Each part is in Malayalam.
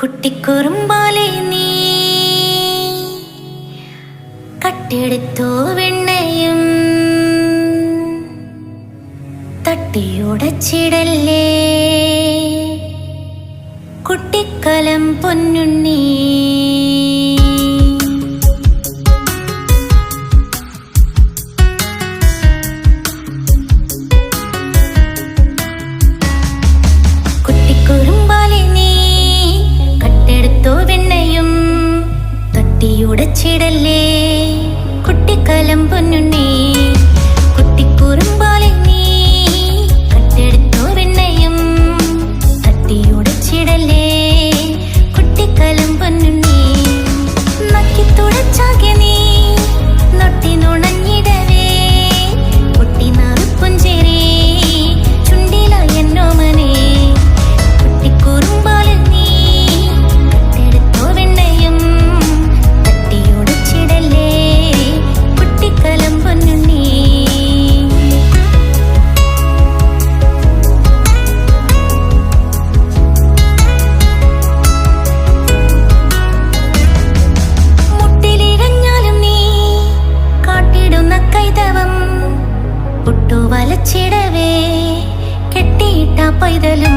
കുട്ടിക്കുറുമ്പാലെ നീ കട്ടെടുത്തോ വെണ്ണയും തട്ടിയുടച്ചിടല്ലേ കുട്ടിക്കലം പൊന്നുണ്ണി பைதலு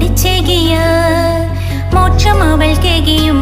ഓടിച്ചെകിയ മോക്ഷം അവൾക്കെകിയും